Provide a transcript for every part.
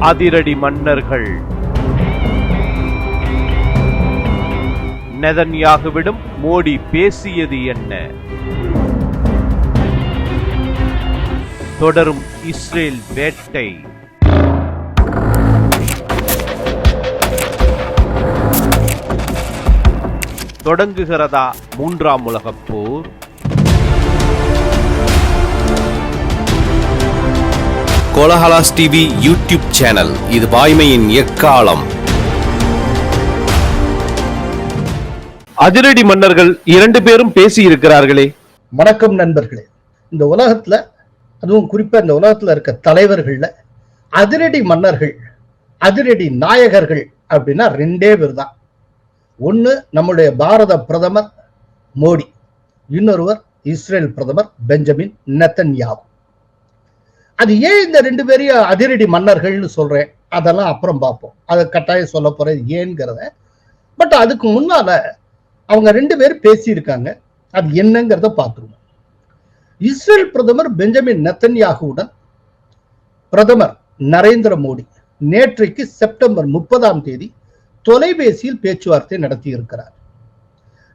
அதிரடி மன்னர்கள். நெதன்யாகுவிடம் மோடி பேசியது என்ன? தொடரும் இஸ்ரேல் வேட்டை. தொடங்குகிறதா மூன்றாம் உலகப் போர்? கோலஹலாஸ் டிவி யூடியூப் சேனல் இது வாய்மையின் எக்காலம். அதிரடி மன்னர்கள் இரண்டு பேரும் பேசி இருக்கிறார்களே வணக்கம் நண்பர்களே. இந்த உலகத்துல அதுவும் குறிப்பா இந்த உலகத்துல இருக்க தலைவர்கள்ல அதிரடி மன்னர்கள் அதிரடி நாயகர்கள் அப்படின்னா ரெண்டே பேர் தான் ஒன்னு நம்முடைய பாரத பிரதமர் மோடி இன்னொருவர் இஸ்ரேல் பிரதமர் பெஞ்சமின் நெத்தன்யாகு. அது ஏன் இந்த ரெண்டு பேரையும் அதிரடி மன்னர்கள்னு சொல்றேன்? அதெல்லாம் அப்புறம் பார்ப்போம். அதை கட்டாயம் சொல்ல போகிறது ஏங்கிறத பட் அதுக்கு முன்னால அவங்க ரெண்டு பேரும் பேசியிருக்காங்க. அது என்னங்கிறத பார்த்துருவோம். இஸ்ரேல் பிரதமர் பெஞ்சமின் நெத்தன்யாகுவுடன் பிரதமர் நரேந்திர மோடி நேற்றைக்கு செப்டம்பர் முப்பதாம் தேதி தொலைபேசியில் பேச்சுவார்த்தை நடத்தி இருக்கிறார்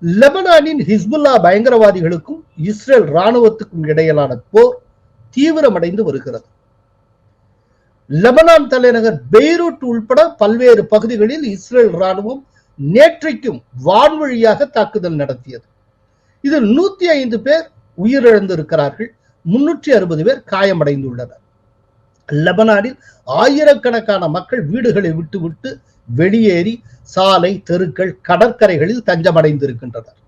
லெபனானின் ஹிஸ்புல்லா பயங்கரவாதிகளுக்கும் இஸ்ரேல் ராணுவத்துக்கும் இடையிலான போர் தீவிரமடைந்து வருகிறது. லெபனான் தலைநகர் பெய்ரூட் உள்பட பல்வேறு பகுதிகளில் இஸ்ரேல் ராணுவம் நேற்றைக்கும் வான்வழியாக தாக்குதல் நடத்தியது. இதில் நூத்தி ஐந்து பேர் உயிரிழந்திருக்கிறார்கள். முன்னூற்றி அறுபது பேர் காயமடைந்துள்ளனர். லெபனானில் ஆயிரக்கணக்கான மக்கள் வீடுகளை விட்டு விட்டு வெளியேறி சாலை தெருக்கள் கடற்கரைகளில் தஞ்சமடைந்திருக்கின்றனர்.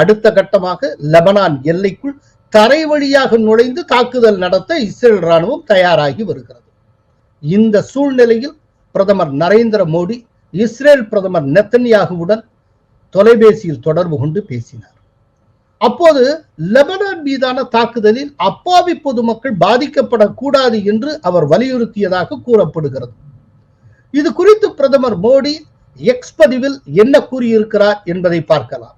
அடுத்த கட்டமாக லெபனான் எல்லைக்குள் தரை வழியாக நுழைந்து தாக்குதல் நடத்த இஸ்ரேல் ராணுவம் தயாராகி வருகிறது. இந்த சூழ்நிலையில் பிரதமர் நரேந்திர மோடி இஸ்ரேல் பிரதமர் நெத்தன்யாகுவுடன் தொலைபேசியில் தொடர்பு கொண்டு பேசினார். அப்போது லெபனான் மீதான தாக்குதலில் அப்பாவி பொதுமக்கள் பாதிக்கப்படக்கூடாது என்று அவர் வலியுறுத்தியதாக கூறப்படுகிறது. இது குறித்து பிரதமர் மோடி எக்ஸ் பதிவில் என்ன கூறியிருக்கிறார் என்பதை பார்க்கலாம்.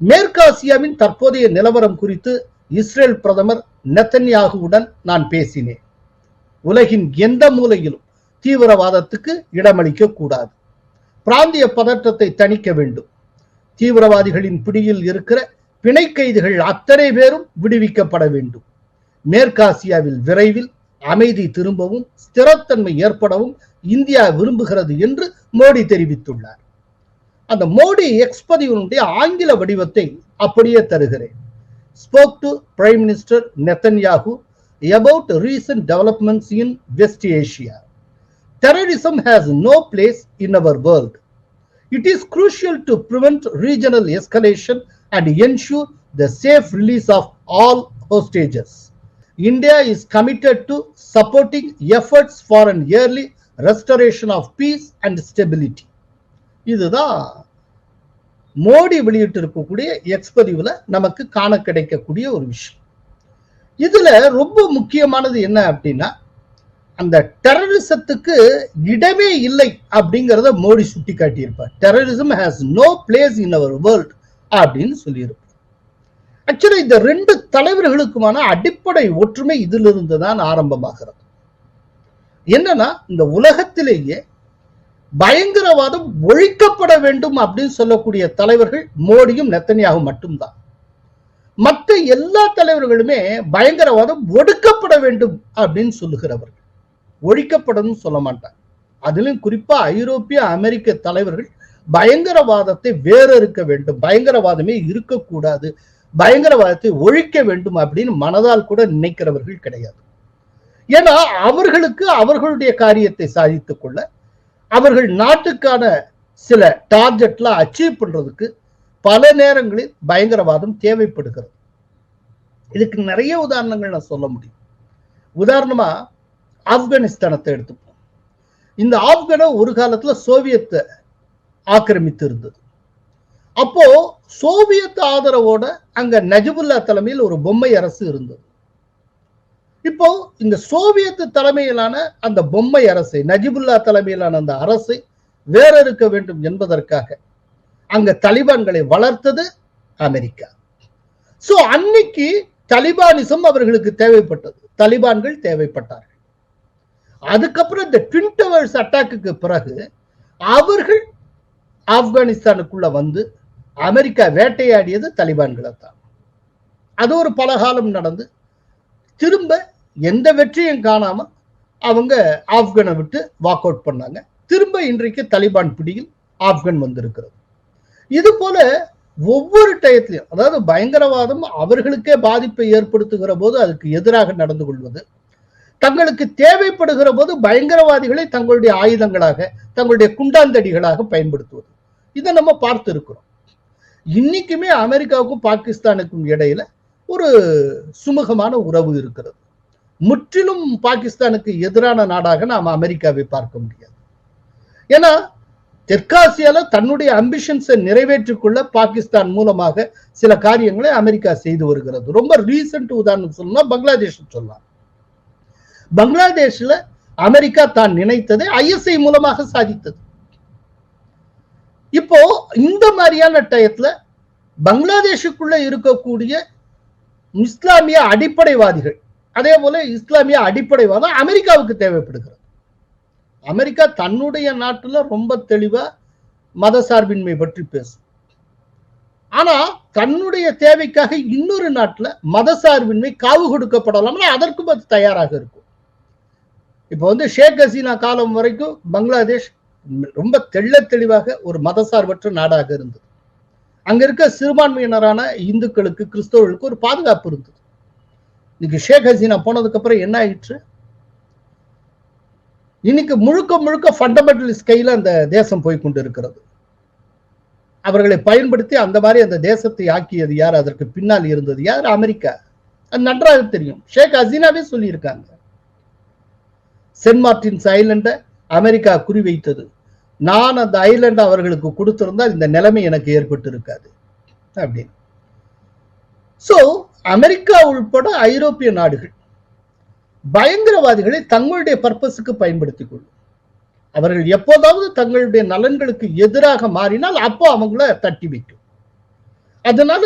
மேற்காசியாவின் தற்போதைய நிலவரம் குறித்து இஸ்ரேல் பிரதமர் நெத்தன்யாகுவுடன் நான் பேசினேன். உலகின் எந்த மூலையிலும் தீவிரவாதத்துக்கு இடமளிக்க கூடாது. பிராந்திய பதற்றத்தை தணிக்க வேண்டும். தீவிரவாதிகளின் பிடியில் இருக்கிற பிணை கைதிகள் அத்தனை பேரும் விடுவிக்கப்பட வேண்டும். மேற்காசியாவில் விரைவில் அமைதி திரும்பவும் ஸ்திரத்தன்மை ஏற்படவும் இந்தியா விரும்புகிறது என்று மோடி தெரிவித்துள்ளார். அந்த மோடி எக்ஸ்பதிவனுடைய ஆங்கில வடிவத்தை அப்படியே தருகிறேன். Spoke to prime minister Netanyahu about recent developments in West Asia. Terrorism has no place in our world. It is crucial to prevent regional escalation and ensure the safe release of all hostages. India is committed to supporting efforts for an early restoration of peace and stability. இதுதான் மோடி வெளியிட்டிருக்கக்கூடிய எக்ஸ்பதிவுல நமக்கு காண கிடைக்கக்கூடிய ஒரு விஷயம். இதுல ரொம்ப முக்கியமானது என்ன அப்படின்னா அந்த டெரரிசத்துக்கு இடமே இல்லை அப்படிங்கிறத மோடி சுட்டி காட்டியிருப்பார் terrorism has no place in our world அப்படின்னு சொல்லியிருப்பார். ஆக்சுவலி இந்த ரெண்டு தலைவர்களுக்குமான அடிப்படை ஒற்றுமை இதிலிருந்து தான் ஆரம்பமாகிறது. என்னன்னா இந்த உலகத்திலேயே பயங்கரவாதம் ஒழிக்கப்பட வேண்டும் அப்படின்னு சொல்லக்கூடிய தலைவர்கள் மோடியும் நெத்தனியாகும் மட்டும்தான். மற்ற எல்லா தலைவர்களுமே பயங்கரவாதம் ஒடுக்கப்பட வேண்டும் அப்படின்னு சொல்லுகிறவர்கள். ஒழிக்கப்படணும் சொல்ல மாட்டாங்க. அதிலும் குறிப்பா ஐரோப்பிய அமெரிக்க தலைவர்கள் பயங்கரவாதத்தை வேற இருக்க வேண்டும். பயங்கரவாதமே இருக்கக்கூடாது. பயங்கரவாதத்தை ஒழிக்க வேண்டும் அப்படின்னு மனதால் கூட நினைக்கிறவர்கள் கிடையாது. ஏன்னா அவர்களுக்கு அவர்களுடைய காரியத்தை சாதித்துக் கொள்ள அவர்கள் நாட்டுக்கான சில டார்கெட்லாம் அச்சீவ் பண்றதுக்கு பல நேரங்களில் பயங்கரவாதம் தேவைப்படுகிறது. இதுக்கு நிறைய உதாரணங்கள் நான் சொல்ல முடியும். உதாரணமா ஆப்கானிஸ்தானத்தை எடுத்துப்போம். இந்த ஆப்கான ஒரு காலத்துல சோவியத்தை ஆக்கிரமித்து இருந்தது. அப்போ சோவியத் ஆதரவோட அங்க நஜிபுல்லா தலைமையில் ஒரு பொம்மை அரசு இருந்தது. இப்போ இந்த சோவியத் தலைமையிலான அந்த பொம்மை அரசை நஜிபுல்லா தலைமையிலான அந்த அரசை வேற இருக்க வேண்டும் என்பதற்காக அங்க தலிபான்களை வளர்த்தது அமெரிக்கா. சோ அன்னைக்கு தலிபானிசம் அவர்களுக்கு தேவைப்பட்டது. தலிபான்கள் தேவைப்பட்டார்கள். அதுக்கப்புறம் இந்த ட்வின் டவர்ஸ் அட்டாக்கு பிறகு அவர்கள் ஆப்கானிஸ்தானுக்குள்ள வந்து அமெரிக்கா வேட்டையாடியது தலிபான்களை தான் அது ஒரு பல காலம் நடந்து திரும்ப எந்த வெற்றியும் காணாம அவங்க ஆப்கனை விட்டு வாக் அவுட் பண்ணாங்க. திரும்ப இன்றைக்கு தலிபான் பிடியில் ஆப்கன் வந்திருக்கிறது. இது போல ஒவ்வொரு டயத்திலையும் அதாவது பயங்கரவாதம் அவர்களுக்கே பாதிப்பை ஏற்படுத்துகிற போது அதுக்கு எதிராக நடந்து கொள்வது தங்களுக்கு தேவைப்படுகிற போது பயங்கரவாதிகளை தங்களுடைய ஆயுதங்களாக தங்களுடைய குண்டாந்தடிகளாக பயன்படுத்துவது. இதை நம்ம பார்த்து இருக்கிறோம் இன்னைக்குமே அமெரிக்காவுக்கும் பாகிஸ்தானுக்கும் இடையில ஒரு சுமூகமான உறவு இருக்கிறது. முற்றிலும் பாகிஸ்தானுக்கு எதிரான நாடாக நாம் அமெரிக்காவை பார்க்க முடியாது. ஏன்னா தெற்காசியால தன்னுடைய அம்பிஷன்ஸை நிறைவேற்றிக்கொள்ள பாகிஸ்தான் மூலமாக சில காரியங்களை அமெரிக்கா செய்து வருகிறது. ரொம்ப ரீசன்ட் உதாரணம் சொல்லணும்னா பங்களாதேஷ் சொல்லலாம். பங்களாதேஷ்ல அமெரிக்கா தான் நினைத்ததை ஐஎஸ்ஐ மூலமாக சாதித்தது. இப்போ இந்த மாதிரியான டயத்துல பங்களாதேஷுக்குள்ள இருக்கக்கூடிய இஸ்லாமிய அடிப்படைவாதிகள் அதே போல இஸ்லாமிய அடிப்படைவாதம் அமெரிக்காவுக்கு தேவைப்படுகிறது. அமெரிக்கா தன்னுடைய நாட்டுல ரொம்ப தெளிவா மத சார்பின்மை பற்றி பேசும். ஆனா தன்னுடைய தேவைக்காக இன்னொரு நாட்டுல மத சார்பின்மை காவு கொடுக்கப்படலாம்னா அதற்கும் அது தயாராக இருக்கும். இப்போ வந்து ஷேக் ஹசீனா காலம் வரைக்கும் பங்களாதேஷ் ரொம்ப தெள்ள தெளிவாக ஒரு மதசார்பற்ற நாடாக இருந்தது. அங்க இருக்க சிறுபான்மையினரான இந்துக்களுக்கு கிறிஸ்தவர்களுக்கு ஒரு பாதுகாப்பு இருந்தது. இன்னைக்கு ஷேக் ஹசீனா போனதுக்கு அப்புறம் என்ன ஆயிற்று? இன்னைக்கு முழுக்க முழுக்க ஃபண்டமெண்டலிஸ்ட் கையில அந்த தேசம் போய் கொண்டு இருக்கிறது அவர்களை பயன்படுத்தி அந்த மாதிரி அந்த தேசத்தை ஆக்கியது யார்? அதற்கு பின்னால் இருந்தது யார்? அமெரிக்கா. அது நன்றாக தெரியும். ஷேக் ஹசீனாவே சொல்லியிருக்காங்க. சென்ட் மார்டின்ஸ் ஐலண்டை அமெரிக்கா குறிவைத்தது. நான் அந்த ஐலண்ட் அவர்களுக்கு கொடுத்திருந்தால் இந்த நிலைமை எனக்கு ஏற்பட்டு இருக்காது அப்படின்னு. சோ அமெரிக்கா உள்பட ஐரோப்பிய நாடுகள் பயங்கரவாதிகளை தங்களுடைய பர்பஸுக்கு பயன்படுத்திக் கொள்ளும். அவர்கள் எப்போதாவது தங்களுடைய நலன்களுக்கு எதிராக மாறினால் அப்போ அவங்கள தட்டி வைக்கும் அதனால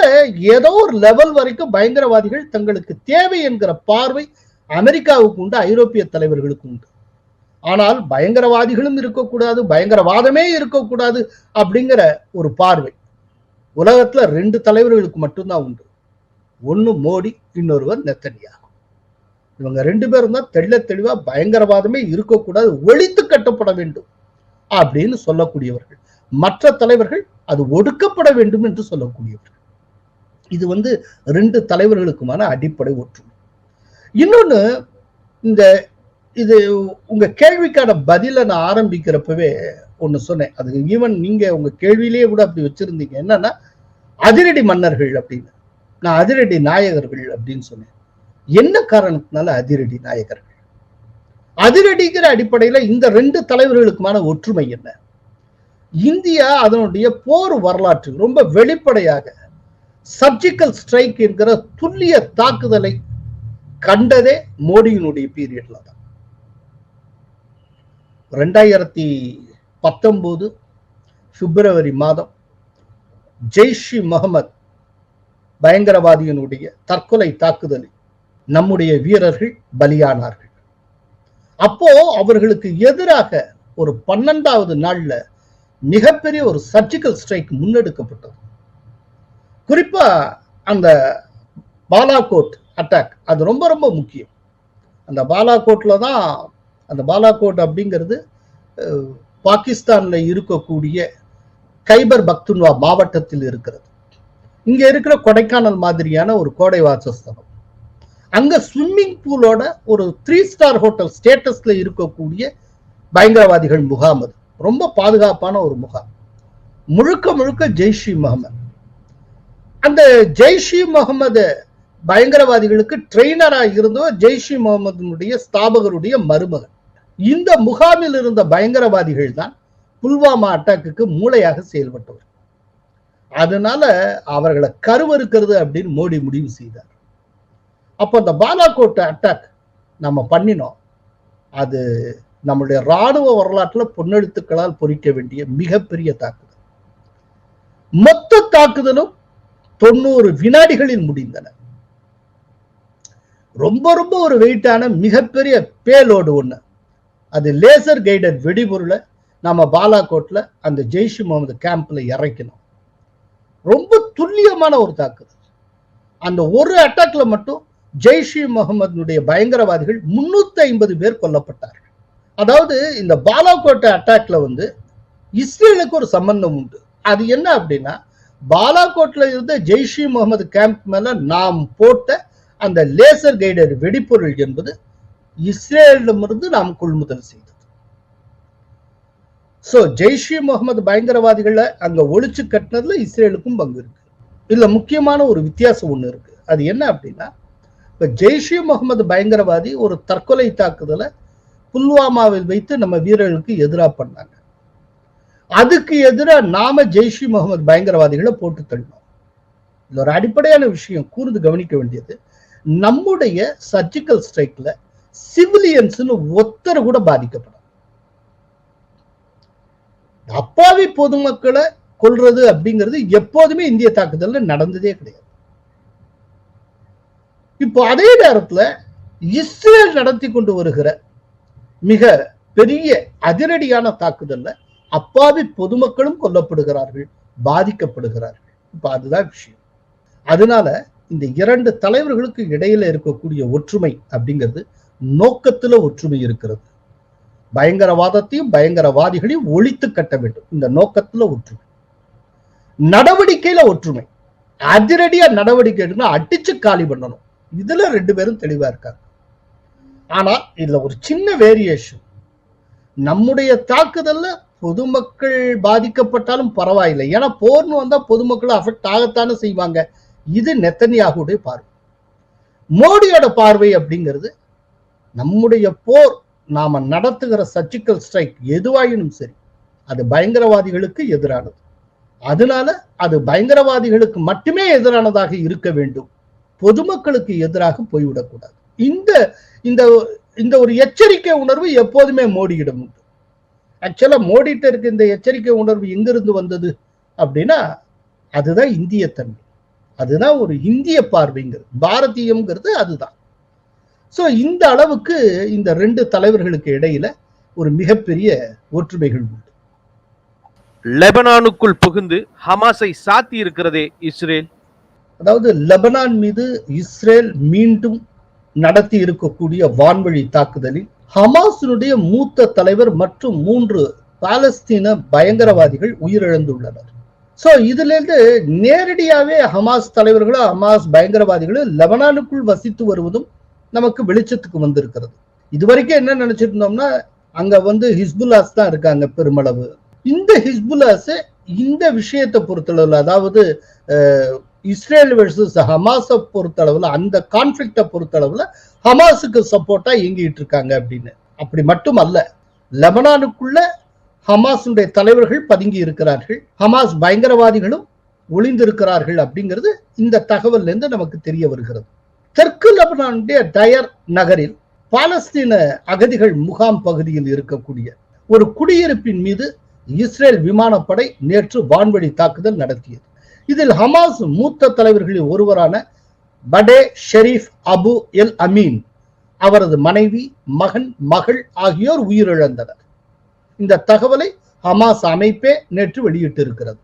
ஏதோ ஒரு லெவல் வரைக்கும் பயங்கரவாதிகள் தங்களுக்கு தேவை என்கிற பார்வை அமெரிக்காவுக்கு உண்டு ஐரோப்பிய தலைவர்களுக்கு உண்டு. ஆனால் பயங்கரவாதிகளும் இருக்கக்கூடாது பயங்கரவாதமே இருக்கக்கூடாது அப்படிங்கிற ஒரு பார்வை உலகத்துல ரெண்டு தலைவர்களுக்கு மட்டும்தான் உண்டு. ஒன்று மோடி இன்னொருவர் நெத்தனியா இவங்க ரெண்டு பேரும் தான் தெள்ள தெளிவா பயங்கரவாதமே இருக்கக்கூடாது ஒழித்து கட்டப்பட வேண்டும் அப்படின்னு சொல்லக்கூடியவர்கள். மற்ற தலைவர்கள் அது ஒடுக்கப்பட வேண்டும் என்று சொல்லக்கூடியவர்கள். இது வந்து ரெண்டு தலைவர்களுக்குமான அடிப்படை ஒற்றுமை. இன்னொன்னு இந்த இது உங்க கேள்விக்கான பதில நான் ஆரம்பிக்கிறப்பவே ஒன்னு சொன்னேன். அது ஈவன் நீங்க உங்க கேள்வியிலேயே கூட அப்படி வச்சிருந்தீங்க. என்னன்னா அதிரடி மன்னர்கள் அப்படின்னு. நான் அதிரடி நாயகர்கள் அப்படின்னு சொன்னேன். என்ன காரணத்தினால அதிரடி நாயகர்கள்? அதிரடிங்கிற அடிப்படையில இந்த ரெண்டு தலைவர்களுக்குமான ஒற்றுமை என்ன? இந்தியா அதனுடைய போர் வரலாற்று ரொம்ப வெளிப்படையாக சர்ஜிக்கல் ஸ்ட்ரைக் என்கிற துல்லிய தாக்குதலை கண்டதே மோடியினுடைய பீரியட்ல தான். ரெண்டாயிரத்தி பத்தொன்பது பிப்ரவரி மாதம் ஜெய்ஷி முகமது பயங்கரவாதியினுடைய தற்கொலை தாக்குதலில் நம்முடைய வீரர்கள் பலியானார்கள். அப்போ அவர்களுக்கு எதிராக ஒரு பன்னெண்டாவது நாள்ல மிகப்பெரிய ஒரு சர்ஜிக்கல் ஸ்ட்ரைக் முன்னெடுக்கப்பட்டது. குறிப்பா அந்த பாலாகோட் அட்டாக் அது ரொம்ப ரொம்ப முக்கியம். அந்த பாலாகோட்ல தான் அந்த பாலாகோட் அப்படிங்கிறது பாகிஸ்தானில் பாகிஸ்தான்ல இருக்கக்கூடிய கைபர் பக்துன்வா மாவட்டத்தில் இருக்கிறது. இங்க இருக்கிற கொடைக்கானல் மாதிரியான ஒரு கோடை வாசஸ்தலம். அங்க ஸ்விம்மிங் பூலோட ஒரு த்ரீ ஸ்டார் ஹோட்டல் ஸ்டேட்டஸ்ல இருக்கக்கூடிய பயங்கரவாதிகள் முகாம் அது. ரொம்ப பாதுகாப்பான ஒரு முகாம். முழுக்க முழுக்க ஜெய்ஷி முகமது. அந்த ஜெய்ஷி முகமது பயங்கரவாதிகளுக்கு ட்ரெயினரா இருந்தோ ஜெய்ஷி முகமதுனுடைய ஸ்தாபகருடைய மருமகன். இந்த முகாமில் இருந்த பயங்கரவாதிகள் தான் புல்வாமா அட்டாக்குக்கு மூளையாக செயல்பட்டவர். அதனால அவர்களை கருவறுக்கிறது அப்படின்னு மோடி முடிவு செய்தார். அப்போ அந்த பாலாகோட் அட்டாக் நம்ம பண்ணினோம். அது நம்மளுடைய ராணுவ வரலாற்றில் பொன்னெழுத்துக்களால் பொறிக்க வேண்டிய மிகப்பெரிய தாக்குதல். மொத்த தாக்குதலும் தொண்ணூறு வினாடிகளில் முடிந்தன. ரொம்ப ரொம்ப ஒரு வெயிட்டான மிகப்பெரிய பேலோடு ஒன்று அது லேசர் கைடட் வெடிபொருளை நம்ம பாலாகோட்டில் அந்த ஜெய்ஷு முகமது கேம்ப்ல இறக்கணும் ரொம்ப துல்லியமான ஒரு தாக்குதல். அந்த ஒரு அட்டாக்ல மட்டும் ஜெய்ஷ் இ பயங்கரவாதிகள் முன்னூத்தி ஐம்பது பேர் கொல்லப்பட்டார்கள். அதாவது இந்த பாலாகோட்டை அட்டாக்ல வந்து இஸ்ரேலுக்கு ஒரு சம்பந்தம் உண்டு. அது என்ன அப்படின்னா பாலாகோட்ல இருந்த ஜெய்ஷ் இ முகமது கேம்ப் மேல நாம் போட்ட அந்த லேசர் கைடர் வெடிப்பொருள் என்பது இஸ்ரேலிடமிருந்து நாம் கொள்முதல் செய்யும் சோ ஜெய்ஷே முகமது e பயங்கரவாதிகளை அங்க ஒழிச்சு கட்டினதுல இஸ்ரேலுக்கும் பங்கு இருக்கு. இதுல முக்கியமான ஒரு வித்தியாசம் ஒண்ணு இருக்கு. அது என்ன அப்படின்னா இப்ப ஜெய்ஷே முகமது e பயங்கரவாதி ஒரு தற்கொலை தாக்குதலை புல்வாமாவில் வைத்து நம்ம வீரர்களுக்கு எதிராக பண்ணாங்க. அதுக்கு எதிராக நாம ஜெய்ஷி முகமது e பயங்கரவாதிகளை போட்டு தள்ளினோம். இது ஒரு அடிப்படையான விஷயம். கூர்ந்து கவனிக்க வேண்டியது நம்முடைய சர்ஜிக்கல் ஸ்ட்ரைக்ல சிவிலியன்ஸ்னு ஒத்தர் கூட பாதிக்கப்படும் அப்பாவி பொதுமக்களை கொல்றது அப்படிங்கிறது எப்போதுமே இந்திய தாக்குதல்ல நடந்ததே கிடையாது. இப்போ அதே நேரத்துல இஸ்ரேல் நடத்தி கொண்டு வருகிற மிக பெரிய அதிரடியான தாக்குதல்ல அப்பாவி பொதுமக்களும் கொல்லப்படுகிறார்கள் பாதிக்கப்படுகிறார்கள். இப்ப அதுதான் விஷயம். அதனால இந்த இரண்டு தலைவர்களுக்கு இடையில இருக்கக்கூடிய ஒற்றுமை அப்படிங்கிறது நோக்கத்துல ஒற்றுமை இருக்கிறது. பயங்கரவாதத்தையும் பயங்கரவாதிகளையும் ஒழித்து கட்ட வேண்டும். இந்த நோக்கத்துல ஒற்றுமை. நடவடிக்கையில ஒற்றுமை. அதிரடியா நடவடிக்கை எடுக்கணும் அடிச்சு காலி பண்ணணும். இதுல ரெண்டு பேரும் தெளிவா இருக்காங்க. ஆனா இதுல ஒரு சின்ன வேரியேஷன் நம்முடைய தாக்குதல்ல பொதுமக்கள் பாதிக்கப்பட்டாலும் பரவாயில்லை. ஏன்னா போர்னு வந்தா பொதுமக்கள் அஃபெக்ட் ஆகத்தானே செய்வாங்க. இது நெத்தனியாகுடைய பார்வை. மோடியோட பார்வை அப்படிங்கிறது நம்முடைய போர் நாம நடத்துகிற சர்ஜிக்கல் ஸ்ட்ரைக் எதுவாயினும் சரி அது பயங்கரவாதிகளுக்கு எதிரானது. அதனால அது பயங்கரவாதிகளுக்கு மட்டுமே எதிரானதாக இருக்க வேண்டும். பொதுமக்களுக்கு எதிராக போய்விடக்கூடாது. இந்த இந்த இந்த ஒரு எச்சரிக்கை உணர்வு எப்போதுமே மோடியிடம் உண்டு. ஆக்சுவலா மோடிட்ட இருக்க இந்த எச்சரிக்கை உணர்வு எங்கிருந்து வந்தது அப்படின்னா அதுதான் இந்திய தன்மை அதுதான் ஒரு இந்திய பார்வைங்கிறது. பாரதியம்ங்கிறது அதுதான். சோ இந்த அளவுக்கு இந்த ரெண்டு தலைவர்களுக்கு இடையில ஒரு மிகப்பெரிய ஒற்றுமைகள் உண்டு. லெபனானுக்குள் புகுந்து ஹமாஸை சாத்தி இருக்கிறதே இஸ்ரேல். அதாவது லெபனான் மீது இஸ்ரேல் மீண்டும் நடத்தி இருக்கக்கூடிய வான்வழி தாக்குதலில் ஹமாஸினுடைய மூத்த தலைவர் மற்றும் மூன்று பாலஸ்தீன பயங்கரவாதிகள் உயிரிழந்துள்ளனர். சோ இதுல இருந்து நேரடியாவே ஹமாஸ் தலைவர்களும் ஹமாஸ் பயங்கரவாதிகளும் லெபனானுக்குள் வசித்து வருவதும் நமக்கு வெளிச்சத்துக்கு வந்திருக்கிறது. இதுவரைக்கும் என்ன நினைச்சிட்டு இருந்தோம்னா அங்க வந்து ஹிஸ்புல்லாஸ் தான் இருக்காங்க பெருமளவு. இந்த ஹிஸ்புல்லாஸ் இந்த விஷயத்தை பொறுத்தளவுல அதாவது இஸ்ரேல் வெர்சஸ் ஹமாஸை பொறுத்தளவுல அந்த கான்ஃபிளிக்டை பொறுத்தளவுல ஹமாஸுக்கு சப்போர்ட்டா இயங்கிட்டு இருக்காங்க அப்படின்னு. அப்படி மட்டும் அல்ல லெபனானுக்குள்ள ஹமாஸுடைய தலைவர்கள் பதுங்கி இருக்கிறார்கள். ஹமாஸ் பயங்கரவாதிகளும் ஒளிந்திருக்கிறார்கள் அப்படிங்கிறது இந்த தகவல்ல இருந்து நமக்கு தெரிய வருகிறது. தெற்கு லெபனானுடைய டயர் நகரில் பாலஸ்தீன அகதிகள் முகாம் பகுதியில் இருக்கக்கூடிய ஒரு குடியிருப்பின் மீது இஸ்ரேல் விமானப்படை நேற்று வான்வழி தாக்குதல் நடத்தியது. இதில் ஹமாஸ் மூத்த தலைவர்களில் ஒருவரான Fateh Sherif Abu El Amin அவரது மனைவி மகன் மகள் ஆகியோர் உயிரிழந்தனர். இந்த தகவலை ஹமாஸ் அமைப்பே நேற்று வெளியிட்டிருக்கிறது.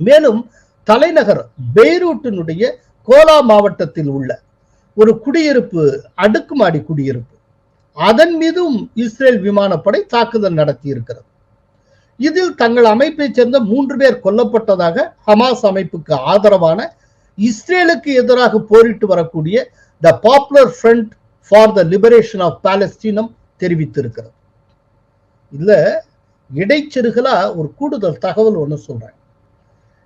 மேலும் தலைநகர் பெய்ரூட்டினுடைய கோலா மாவட்டத்தில் உள்ள ஒரு குடியிருப்பு அடுக்குமாடி குடியிருப்பு. அதன் மீதும் இஸ்ரேல் விமானப்படை தாக்குதல் நடத்தி இருக்கிறது இதில் தங்கள் அமைப்பைச் சேர்ந்த மூன்று பேர் கொல்லப்பட்டதாக ஹமாஸ் அமைப்புக்கு ஆதரவான இஸ்ரேலுக்கு எதிராக போரிட்டு வரக்கூடிய the Popular Front for the Liberation of பாலஸ்தீனம் தெரிவித்திருக்கிறது. இதுல இடைச்செருகலா ஒரு கூடுதல் தகவல் ஒன்று சொல்றேன்.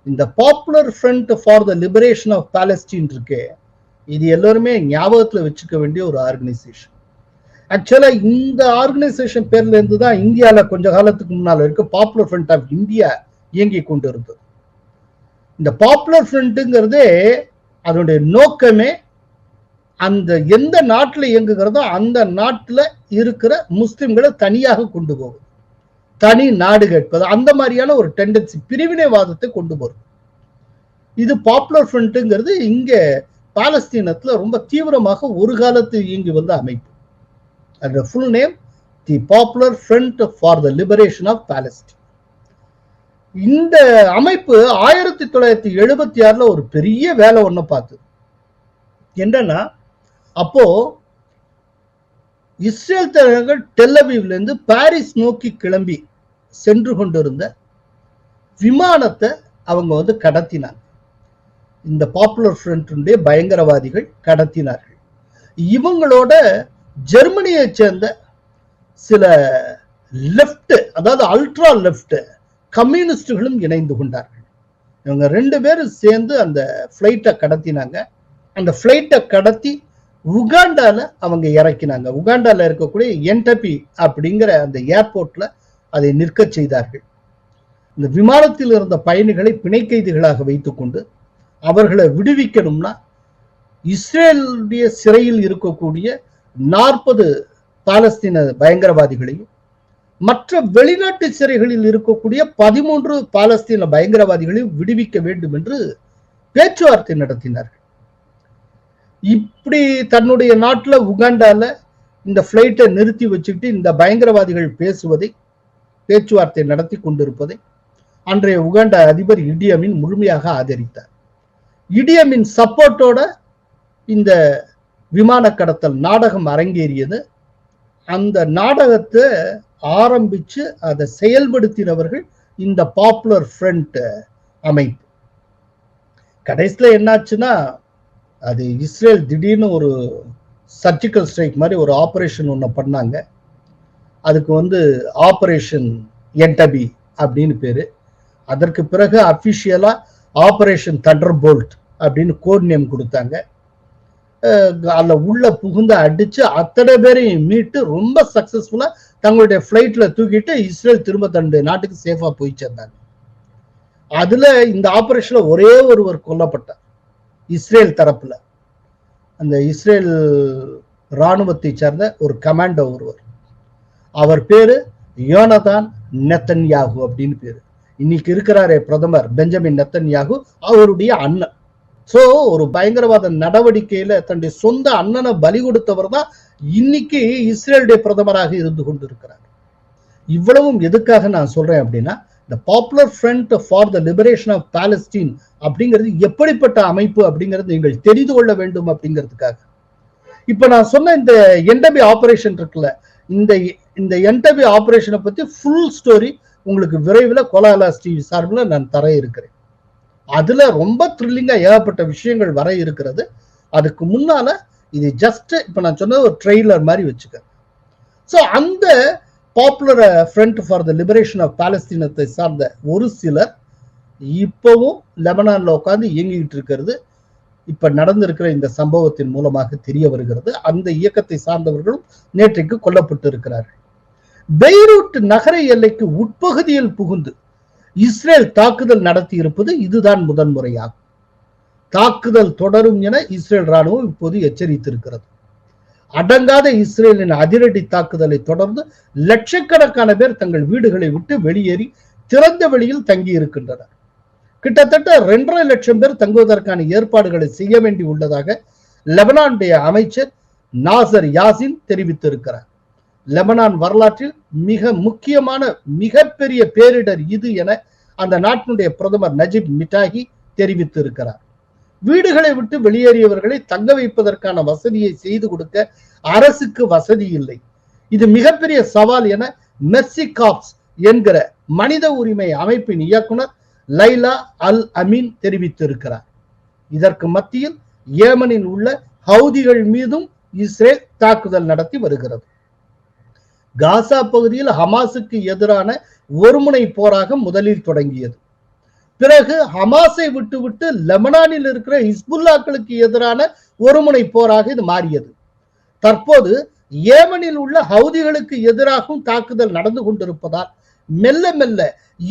இந்த Popular Front for the Liberation of Palestine இருக்கே இது எல்லாருமே ஞாபகத்துல வச்சுக்க வேண்டிய ஒரு ஆர்கனைசேஷன் ஆக்சுவலா இந்த ஆர்கனைசேஷன் பேர்ல இருந்து தான் இந்தியால கொஞ்ச காலத்துக்கு முன்னால இருக்க பாப்புலர் ஃப்ரண்ட் ஆஃப் இந்தியா இயங்கி கொண்டு இருந்தது இந்த பாப்புலர் ஃப்ரண்ட்டுங்கிறதே அதனுடைய நோக்கமே அந்த எந்த நாட்டில் இயங்குகிறதோ அந்த நாட்டில் இருக்கிற முஸ்லிம்களை தனியாக கொண்டு போகும் தனி நாடு கேட்பது. அந்த மாதிரியான ஒரு டெண்டன்சி பிரிவினைவாதத்தை கொண்டு போறது இது பாப்புலர் ஃப்ரண்ட்டுங்கிறது இங்க பாலஸ்தீனத்தில் ரொம்ப தீவிரமாக ஒரு காலத்தில் இயங்கி வந்த அமைப்பு. அந்த full name the Popular Front for the Liberation of Palestine இந்த அமைப்பு ஆயிரத்தி தொள்ளாயிரத்தி எழுபத்தி ஆறில் ஒரு பெரிய வேலை ஒன்று பார்த்து என்னன்னா அப்போ இஸ்ரேல் தலைவர்கள் டெல்லவிவ்லேருந்து பாரிஸ் நோக்கி கிளம்பி சென்று கொண்டிருந்த விமானத்தை அவங்க வந்து கடத்தினாங்க. இந்த பாப்புலர் ஃப்ரண்ட்டுடைய பயங்கரவாதிகள் கடத்தினார்கள். இவங்களோட ஜெர்மனியை சேர்ந்த சில லெஃப்ட் அதாவது அல்ட்ரா லெஃப்ட் கம்யூனிஸ்டுகளும் இணைந்து கொண்டார்கள். இவங்க ரெண்டு பேரும் சேர்ந்து அந்த ஃப்ளைட்டை கடத்தினாங்க. அந்த ஃப்ளைட்டை கடத்தி உகாண்டால அவங்க இறக்கினாங்க. உகாண்டால இருக்கக்கூடிய என்டபி அப்படிங்கிற அந்த ஏர்போர்ட்ல அதை நிற்க செய்தார்கள். இந்த விமானத்தில் இருந்த பயணிகளை பிணைக்கைதிகளாக வைத்துக்கொண்டு அவர்களை விடுவிக்கணும்னா இஸ்ரேலுடைய சிறையில் இருக்கக்கூடிய நாற்பது பாலஸ்தீன பயங்கரவாதிகளையும் மற்ற வெளிநாட்டு சிறைகளில் இருக்கக்கூடிய பதிமூன்று பாலஸ்தீன பயங்கரவாதிகளையும் விடுவிக்க வேண்டும் என்று பேச்சுவார்த்தை நடத்தினார்கள். இப்படி தன்னுடைய நாட்டில் உகாண்டால இந்த பிளைட்டை நிறுத்தி வச்சுக்கிட்டு இந்த பயங்கரவாதிகள் பேசுவதை பேச்சுவார்த்தை நடத்தி கொண்டிருப்பதை அன்றைய உகாண்டா அதிபர் இடியமின் முழுமையாக ஆதரித்தார். இடியமின் சப்போர்ட்டோட இந்த விமான கடத்தல் நாடகம் அரங்கேறியது. அந்த நாடகத்தை ஆரம்பிச்சு அதை செயல்படுத்தினவர்கள் இந்த பாப்புலர் ஃப்ரண்ட் அமைப்பு. கடைசியில் என்னாச்சுன்னா அது இஸ்ரேல் திடீர்னு ஒரு சர்ஜிக்கல் ஸ்ட்ரைக் மாதிரி ஒரு ஆப்ரேஷன் ஒன்று பண்ணாங்க. அதுக்கு வந்து ஆப்ரேஷன் என்டபி அப்படின்னு பேரு. அதற்கு பிறகு அஃபிஷியலாக ஆப்ரேஷன் தண்டர் போல்ட் அப்படின்னு கோட் நேம் கொடுத்தாங்க. அதில் உள்ள புகுந்த அடித்து அத்தனை பேரையும் மீட்டு ரொம்ப சக்ஸஸ்ஃபுல்லாக தங்களுடைய ஃப்ளைட்டில் தூக்கிட்டு இஸ்ரேல் திரும்ப தன்னுடைய நாட்டுக்கு சேஃபாக போய் சேர்ந்தாங்க. அதில் இந்த ஆப்ரேஷனில் ஒரே ஒருவர் கொல்லப்பட்டார். இஸ்ரேல் தரப்பில். அந்த இஸ்ரேல் இராணுவத்தை சேர்ந்த ஒரு கமாண்டோ ஒருவர். அவர் பேர் யோனதான் நெத்தன்யாகு அப்படின்னு பேர். இன்னைக்கு இருக்கிறாரே பிரதமர் பெஞ்சமின் நெத்தன்யாகு அவருடைய அண்ணன். சோ ஒரு பயங்கரவாத நடவடிக்கையில தன்னுடைய சொந்த அண்ணனை பலி கொடுத்தவர் தான் இன்னைக்கு இஸ்ரேலுடைய பிரதமராக இருந்து கொண்டிருக்கிறார். இவ்வளவும் எதுக்காக நான் சொல்றேன் அப்படின்னா இந்த Popular Front for the Liberation of Palestine அப்படிங்கிறது எப்படிப்பட்ட அமைப்பு அப்படிங்கிறது நீங்கள் தெரிந்து கொள்ள வேண்டும் அப்படிங்கிறதுக்காக. இப்ப நான் சொன்ன இந்த என்டபி ஆபரேஷன் இருக்குல்ல இந்த இந்த என்டபி ஆபரேஷனை பத்தி ஃபுல் ஸ்டோரி உங்களுக்கு விரைவில் கோலாலாஸ் டிவி சார்பில் நான் தர இருக்கிறேன். அதுல ரொம்ப த்ரில்லிங்காக ஏகப்பட்ட விஷயங்கள் வர இருக்கிறது. அதுக்கு முன்னால இது ஜஸ்ட் இப்போ நான் சொன்ன ஒரு ட்ரெய்லர் மாதிரி வச்சுக்க. ஸோ அந்த Popular Front for the Liberation of பாலஸ்தீனத்தை சார்ந்த ஒரு சிலர் இப்போவும் லெபனான்ல உட்காந்து இயங்கிக்கிட்டு இருக்கிறது. இப்ப நடந்திருக்கிற இந்த சம்பவத்தின் மூலமாக தெரிய வருகிறது. அந்த இயக்கத்தை சார்ந்தவர்களும் நேற்றைக்கு கொல்லப்பட்டு இருக்கிறார்கள். பெய்ரூட் நகர எல்லைக்கு உட்பகுதியில் புகுந்து இஸ்ரேல் தாக்குதல் நடத்தி இருப்பது இதுதான் முதன்முறையாகும் தாக்குதல் தொடரும் என இஸ்ரேல் ராணுவம் இப்போது எச்சரித்திருக்கிறது. அடங்காத இஸ்ரேலின் அதிரடி தாக்குதலை தொடர்ந்து லட்சக்கணக்கான பேர் தங்கள் வீடுகளை விட்டு வெளியேறி திறந்த வெளியில் தங்கி இருக்கின்றனர் கிட்டத்தட்ட இரண்டரை லட்சம் பேர் தங்குவதற்கான ஏற்பாடுகளை செய்ய வேண்டி உள்ளதாக லெபனானுடைய அமைச்சர் நாசர் யாசின் தெரிவித்திருக்கிறார். லெபனான் வரலாற்றில் மிக முக்கியமான மிகப்பெரிய பேரிடர் இது என அந்த நாட்டினுடைய பிரதமர் நஜிப் மிட்டாகி தெரிவித்திருக்கிறார். வீடுகளை விட்டு வெளியேறியவர்களை தங்க வைப்பதற்கான வசதியை செய்து கொடுக்க அரசுக்கு வசதி இல்லை. இது மிகப்பெரிய சவால் என மெர்சி காப்ஸ் என்கிற மனித உரிமை அமைப்பின் இயக்குனர் லைலா அல் அமீன் தெரிவித்திருக்கிறார். இதற்கு மத்தியில் ஏமனில் உள்ள ஹவுதிகள் மீதும் இஸ்ரேல் தாக்குதல் நடத்தி வருகிறது. காசா பகுதியில் ஹமாஸுக்கு எதிரான ஒருமுனை போராக முதலில் தொடங்கியது. பிறகு ஹமாஸை விட்டுவிட்டு லெபனானில் இருக்கிற ஹிஸ்புல்லாக்களுக்கு எதிரான ஒருமுனை போராக இது மாறியது. தற்போது ஏமனில் உள்ள ஹவுதிகளுக்கு எதிராகவும் தாக்குதல் நடந்து கொண்டிருப்பதால் மெல்ல மெல்ல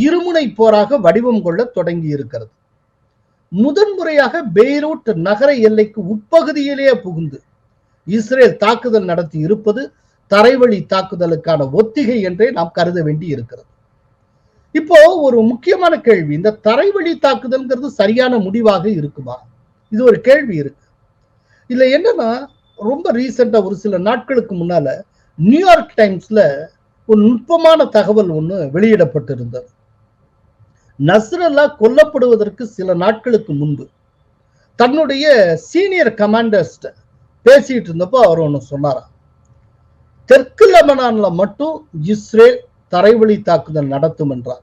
இருமுனை போராக வடிவம் கொள்ள தொடங்கி இருக்கிறது முதன்முறையாக பெய்ரூட் நகர எல்லைக்கு உட்பகுதியிலேயே புகுந்து இஸ்ரேல் தாக்குதல் நடத்தி இருப்பது தரைவழி தாக்குதலுக்கான ஒத்திகை என்றே நாம் கருத வேண்டி இருக்கிறது. இப்போ ஒரு முக்கியமான கேள்வி இந்த தரைவழி தாக்குதல்ங்கிறது சரியான முடிவாக இருக்குமா? இது ஒரு கேள்வி இருக்கு. இதுல என்னன்னா ரொம்ப ரீசெண்டா ஒரு சில நாட்களுக்கு முன்னால நியூயார்க் டைம்ஸ்ல ஒரு நுட்பமான தகவல் ஒன்று வெளியிடப்பட்டிருந்தது. நஸ்ரல்லா கொல்லப்படுவதற்கு சில நாட்களுக்கு முன்பு தன்னுடைய சீனியர் கமாண்டர்ஸ்ட பேசிட்டு இருந்தப்போ அவர் ஒன்று சொன்னாராம். தெற்கு லெபனான்ல மட்டும் இஸ்ரேல் தரைவழி தாக்குதல் நடத்தும் என்றார்.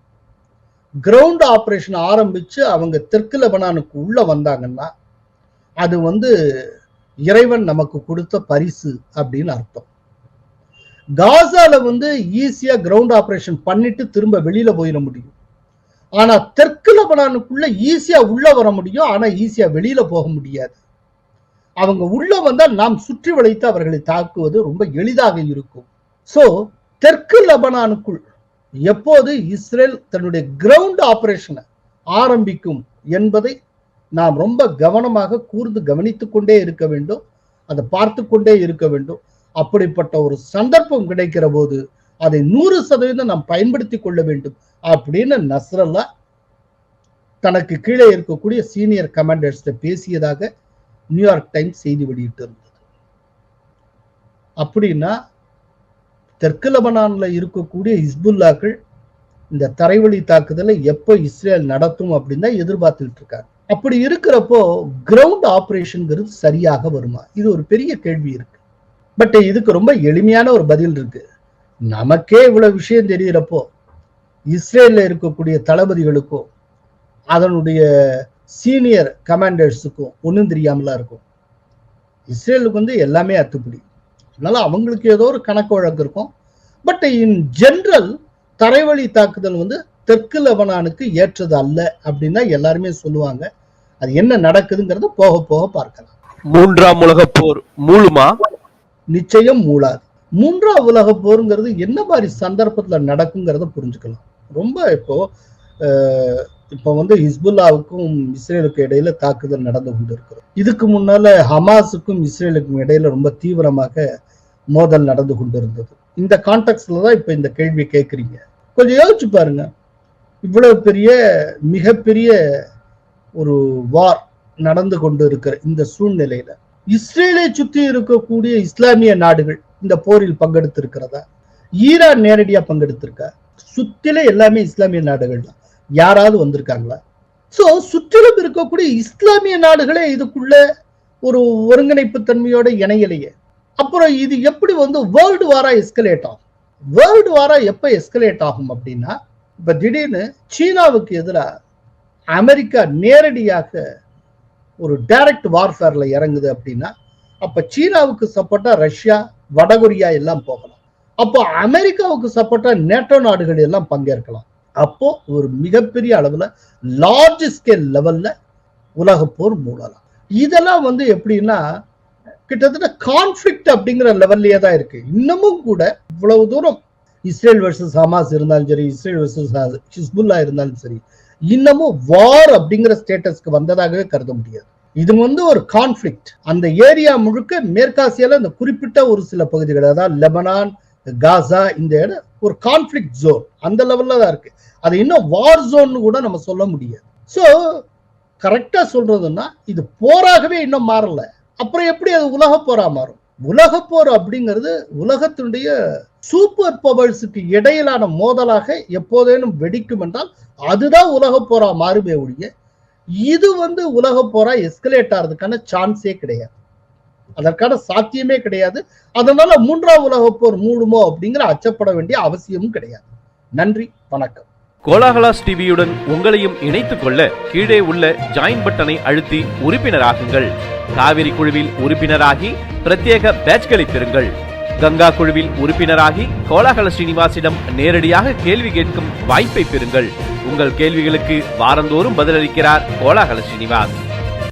கிரவுண்ட் ஆபரேஷன் ஆரம்பிச்சு அவங்க தெற்கு லெபனானுக்கு உள்ள வந்தாங்கன்னா அது வந்து இறைவன் நமக்கு கொடுத்த பரிசு அப்படின்னு அர்த்தம். காசால வந்து ஈஸியா கிரவுண்ட் ஆபரேஷன் பண்ணிட்டு திரும்ப வெளியில போயிட முடியும். ஆனா தெற்கு லெபனானுக்குள்ள ஈஸியா உள்ள வர முடியும் ஆனா ஈஸியா வெளியில போக முடியாது. அவங்க உள்ள வந்தால் நாம் சுற்றி வளைத்து அவர்களை தாக்குவது ரொம்ப எளிதாக இருக்கும். ஸோ தெற்கு லெபனானுக்குள் எப்போது இஸ்ரேல் தன்னுடைய கிரவுண்ட் ஆபரேஷனை ஆரம்பிக்கும் என்பதை நாம் ரொம்ப கவனமாக கூர்ந்து கவனித்துக் கொண்டே இருக்க வேண்டும். அதை பார்த்து கொண்டே இருக்க வேண்டும். அப்படிப்பட்ட ஒரு சந்தர்ப்பம் கிடைக்கிற போது அதை நூறு சதவீதம் நாம் பயன்படுத்தி கொள்ள வேண்டும் அப்படின்னு நஸ்ரல்லா தனக்கு கீழே இருக்கக்கூடிய சீனியர் கமாண்டர்ஸ்ட பேசியதாக நியூயார்க் டைம்ஸ் செய்தி வெளியிட்டு இருந்தது. அப்படின்னா தெற்கு லெபனான்ல இருக்கக்கூடிய இஸ்புல்லாக்கள் இந்த தரைவழி தாக்குதலை எப்போ இஸ்ரேல் நடத்தும் அப்படின்னு தான் எதிர்பார்த்துட்டு இருக்காங்க. அப்படி இருக்கிறப்போ கிரவுண்ட் ஆபரேஷன்ங்கிறது சரியாக வருமா? இது ஒரு பெரிய கேள்வி இருக்கு. பட் இதுக்கு ரொம்ப எளிமையான ஒரு பதில் இருக்கு. நமக்கே இவ்வளவு விஷயம் தெரிகிறப்போ இஸ்ரேல்ல இருக்கக்கூடிய தளபதிகளுக்கும் அதனுடைய சீனியர் கமாண்டர்ஸுக்கும் ஒன்றும் தெரியாமலாம் இருக்கும். இஸ்ரேலுக்கு வந்து எல்லாமே அத்துப்படி. அதனால அவங்களுக்கு ஏதோ ஒரு கணக்கு வழக்கு இருக்கும். பட் இன் ஜென்ரல் தரைவழி தாக்குதல் வந்து தெற்கு லெபனானுக்கு ஏற்றது அல்ல அப்படின்னு எல்லாருமே சொல்லுவாங்க. அது என்ன நடக்குதுங்கிறத போக போக பார்க்கலாம். மூன்றாம் உலகப் போர் மூழுமா? நிச்சயம் மூளாது மூன்றாம் உலக போருங்கிறது என்ன மாதிரி சந்தர்ப்பத்துல நடக்குங்கிறத புரிஞ்சுக்கலாம். ரொம்ப இப்போ இப்போ வந்து ஹிஸ்புல்லாவுக்கும் இஸ்ரேலுக்கும் இடையில தாக்குதல் நடந்து கொண்டு இருக்கிறது இதுக்கு முன்னால ஹமாஸுக்கும் இஸ்ரேலுக்கும் இடையில ரொம்ப தீவிரமாக மோதல் நடந்து கொண்டு இருந்தது இந்த கான்டெக்ட்ல தான் இப்போ இந்த கேள்வி கேட்குறீங்க கொஞ்சம் யோசிச்சு பாருங்க. இவ்வளவு பெரிய மிகப்பெரிய ஒரு வார் நடந்து கொண்டு இருக்கிற இந்த சூழ்நிலையில இஸ்ரேலை சுற்றி இருக்கக்கூடிய இஸ்லாமிய நாடுகள் இந்த போரில் பங்கெடுத்திருக்கிறதா? ஈரான் நேரடியாக பங்கெடுத்திருக்கா? சுத்தில எல்லாமே இஸ்லாமிய நாடுகள் தான் யாராவது வந்திருக்காங்களா? ஸோ சுற்றிலும் இருக்கக்கூடிய இஸ்லாமிய நாடுகளே இதுக்குள்ள ஒரு ஒருங்கிணைப்பு தன்மையோட இணையலையே. அப்புறம் இது எப்படி வந்து வேர்ல்டு வாரா எஸ்கலேட் ஆகும்? வேர்ல்டு வாரா எப்ப எஸ்கலேட் ஆகும் அப்படின்னா இப்ப திடீர்னு சீனாவுக்கு எதிராக அமெரிக்கா நேரடியாக ஒரு டைரக்ட் வார்ஃபேர்ல இறங்குது அப்படின்னா அப்ப சீனாவுக்கு சப்போர்ட்டா ரஷ்யா வடகொரியா எல்லாம் போகலாம். அப்போ அமெரிக்காவுக்கு சப்போர்ட்டா நேட்டோ நாடுகள் எல்லாம் பங்கேற்கலாம். அப்போ ஒரு மிகப்பெரிய அளவுல லார்ஜ் ஸ்கேல் லெவல்ல உலக போர் மூடலாம். இதெல்லாம் வந்து எப்படின்னா கிட்டத்தட்ட கான்ஃபிளிக்ட் அப்படிங்கிற லெவல்லையே தான் இருக்கு. இன்னமும் கூட இவ்வளவு தூரம் இஸ்ரேல் வர்சஸ் ஹமாஸ் இருந்தாலும் சரி இஸ்ரேல் வர்சஸ் ஹிஸ்புல்லா இருந்தாலும் சரி இன்னமும் வார் அப்படிங்கிற ஸ்டேட்டஸ்க்கு வந்ததாகவே கருத முடியாது. இது வந்து ஒரு கான்ஃபிளிக்ட் அந்த ஏரியா முழுக்க மேற்காசியால இந்த குறிப்பிட்ட ஒரு சில பகுதிகள் அதாவது லெபனான் காசா இந்த இடம் ஒரு கான்ஃபிளிக்ட் ஜோன் அந்த லெவலில் தான் இருக்கு. அது இன்னும் வார் ஜோன் கூட நம்ம சொல்ல முடியாது. ஸோ கரெக்டாக சொல்றதுன்னா இது போராகவே இன்னும் மாறலை. அப்புறம் எப்படி அது உலக போரா மாறும்? உலக போர் அப்படிங்கிறது உலகத்தினுடைய சூப்பர் பவர்ஸுக்கு இடையிலான மோதலாக எப்போதேனும் வெடிக்கும் என்றால் அதுதான் உலக போரா மாறுமே ஒழிய இது வந்து உலக போரா எஸ்கலேட் ஆகிறதுக்கான சான்ஸே கிடையாது. அதற்கான சாத்தியமே கிடையாது. அதனால மூன்றாம் உலக போர் மூடுமோ அப்படிங்கிற அச்சப்பட வேண்டிய அவசியமும் கிடையாது. நன்றி வணக்கம். கோலாகலாஸ் டிவியுடன் உங்களையும் இணைத்துக் கொள்ள கீழே உள்ள ஜாயின் பட்டனை அழுத்தி உறுப்பினராகுங்கள். காவிரி குழுவில் உறுப்பினராகி பிரத்யேக பேட்ச்களை பெறுங்கள். கங்கா குழுவில் உறுப்பினராகி கோலாகல ஸ்ரீனிவாசிடம் நேரடியாக கேள்வி கேட்கும் வாய்ப்பை பெறுங்கள். உங்கள் கேள்விகளுக்கு வாரந்தோறும் பதிலளிக்கிறார் Kolahala Srinivas